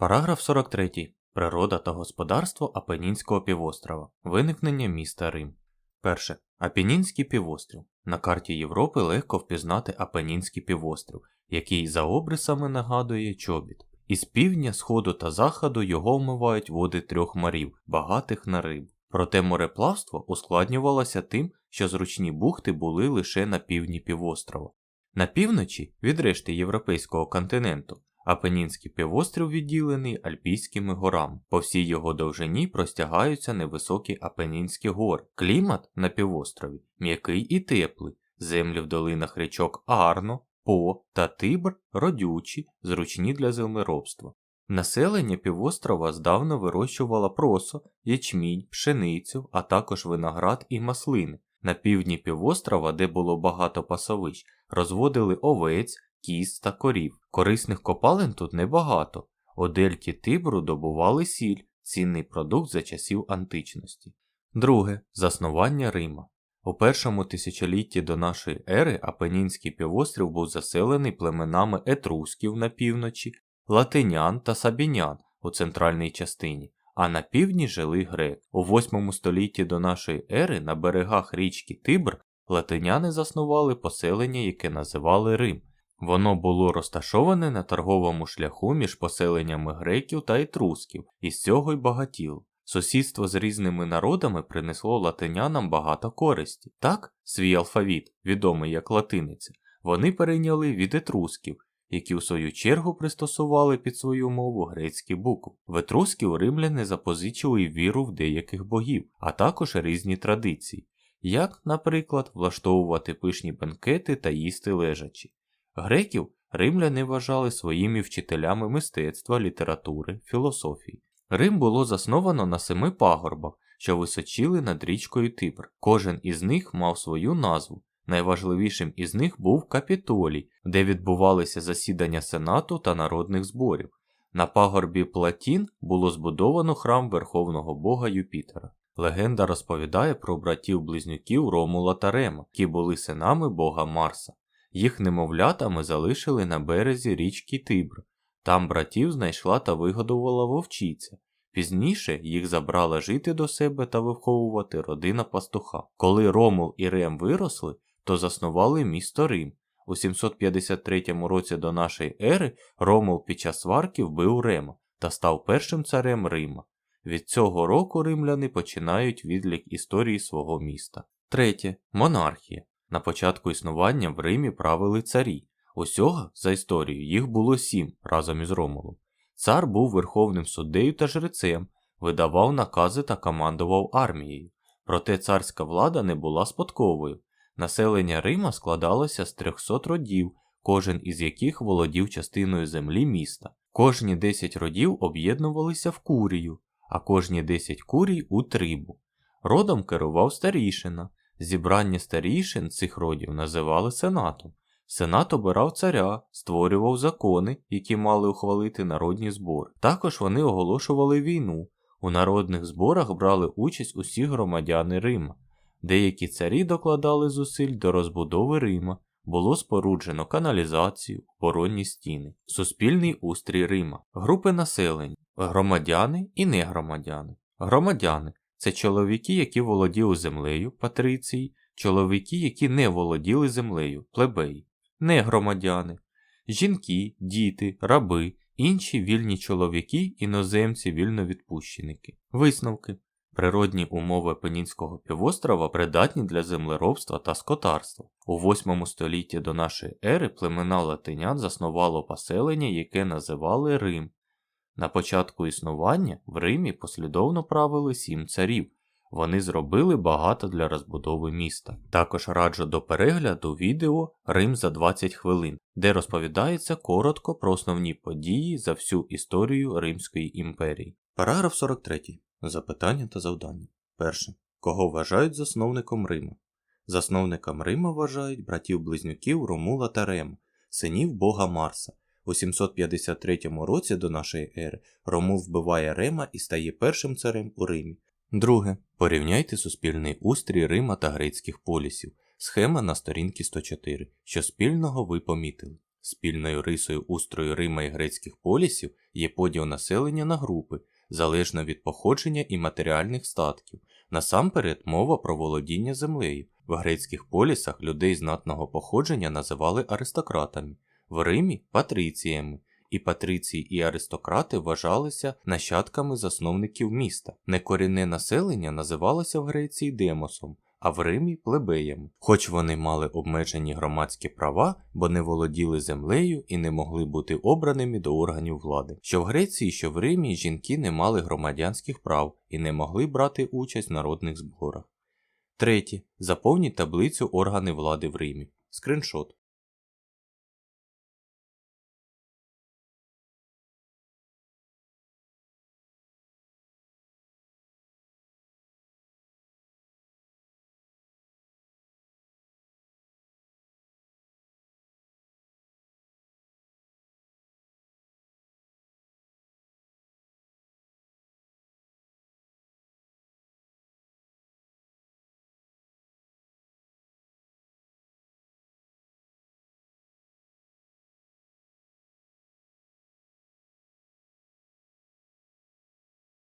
Параграф 43. Природа та господарство Апенінського півострова. Виникнення міста Рим. Перше. Апенінський півострів. На карті Європи легко впізнати Апенінський півострів, який за обрисами нагадує чобіт. Із півдня, сходу та заходу його вмивають води трьох морів, багатих на рибу. Проте мореплавство ускладнювалося тим, що зручні бухти були лише на півдні півострова. На півночі, від решти європейського континенту, Апенінський півострів відділений Альпійськими горами. По всій його довжині простягаються невисокі Апенінські гори. Клімат на півострові м'який і теплий, землі в долинах річок Арно, По та Тибр родючі, зручні для землеробства. Населення півострова здавна вирощувало просо, ячмінь, пшеницю, а також виноград і маслини. На півдні півострова, де було багато пасовищ, розводили овець, кіз та корів. Корисних копалин тут небагато. У дельті Тибру добували сіль, цінний продукт за часів античності. Друге заснування Рима. У першому тисячолітті до нашої ери Апенінський півострів був заселений племенами етрусків на півночі, латинян та сабінян у центральній частині, а на півдні жили греки. У 8 столітті до нашої ери на берегах річки Тибр латиняни заснували поселення, яке називали Рим. Воно було розташоване на торговому шляху між поселеннями греків та етрусків, і з цього й багатіло. Сусідство з різними народами принесло латинянам багато користі. Так, свій алфавіт, відомий як латиниця, вони перейняли від етрусків, які у свою чергу пристосували під свою мову грецькі букви. В етрусків римляни запозичили віру в деяких богів, а також різні традиції, як, наприклад, влаштовувати пишні бенкети та їсти лежачі. Греків римляни вважали своїми вчителями мистецтва, літератури, філософії. Рим було засновано на семи пагорбах, що височили над річкою Тибр. Кожен із них мав свою назву. Найважливішим із них був Капітолій, де відбувалися засідання Сенату та народних зборів. На пагорбі Платін було збудовано храм Верховного Бога Юпітера. Легенда розповідає про братів-близнюків Ромула та Рема, які були синами бога Марса. Їх немовлятами залишили на березі річки Тибр. Там братів знайшла та вигодувала вовчиця. Пізніше їх забрала жити до себе та виховувати родина пастуха. Коли Ромул і Рем виросли, то заснували місто Рим. У 753 році до нашої ери Ромул під час сварки вбив Рема та став першим царем Рима. Від цього року римляни починають відлік історії свого міста. Третє монархія. На початку існування в Римі правили царі. Усього, за історією, їх було сім разом із Ромулом. Цар був верховним суддею та жрецем, видавав накази та командував армією. Проте царська влада не була спадковою. Населення Рима складалося з 300 родів, кожен із яких володів частиною землі міста. Кожні 10 родів об'єднувалися в курію, а кожні 10 курій у трибу. Родом керував старішина. Зібрання старішин цих родів називали сенатом. Сенат обирав царя, створював закони, які мали ухвалити народні збори. Також вони оголошували війну. У народних зборах брали участь усі громадяни Рима. Деякі царі докладали зусиль до розбудови Рима, було споруджено каналізацію, оборонні стіни, суспільний устрій Рима, групи населення, громадяни і негромадяни. Громадяни це чоловіки, які володіли землею, патриції, чоловіки, які не володіли землею, плебеї, негромадяни, жінки, діти, раби, інші вільні чоловіки, іноземці, вільновідпущеники. Висновки. Природні умови Пенінського півострова придатні для землеробства та скотарства. У 8 столітті до нашої ери племена латинян заснувало поселення, яке називали Рим. На початку існування в Римі послідовно правили сім царів. Вони зробили багато для розбудови міста. Також раджу до перегляду відео Рим за 20 хвилин, де розповідається коротко про основні події за всю історію Римської імперії. Параграф 43. Запитання та завдання. Перше. Кого вважають засновником Рима? Засновником Рима вважають братів-близнюків Ромула та Рема, синів бога Марса. У 753 році до нашої ери Ромул вбиває Рема і стає першим царем у Римі. Друге. Порівняйте суспільний устрій Рима та грецьких полісів. Схема на сторінці 104. Що спільного ви помітили. Спільною рисою устрою Рима і грецьких полісів є поділ населення на групи, залежно від походження і матеріальних статків. Насамперед мова про володіння землею. В грецьких полісах людей знатного походження називали аристократами, в Римі патриціями, і патриції і аристократи вважалися нащадками засновників міста. Некорінне населення називалося в Греції демосом, а в Римі плебеями, хоч вони мали обмежені громадські права, бо не володіли землею і не могли бути обраними до органів влади. Що в Греції, що в Римі жінки не мали громадянських прав і не могли брати участь в народних зборах. Третє. Заповніть таблицю органи влади в Римі. Скриншот.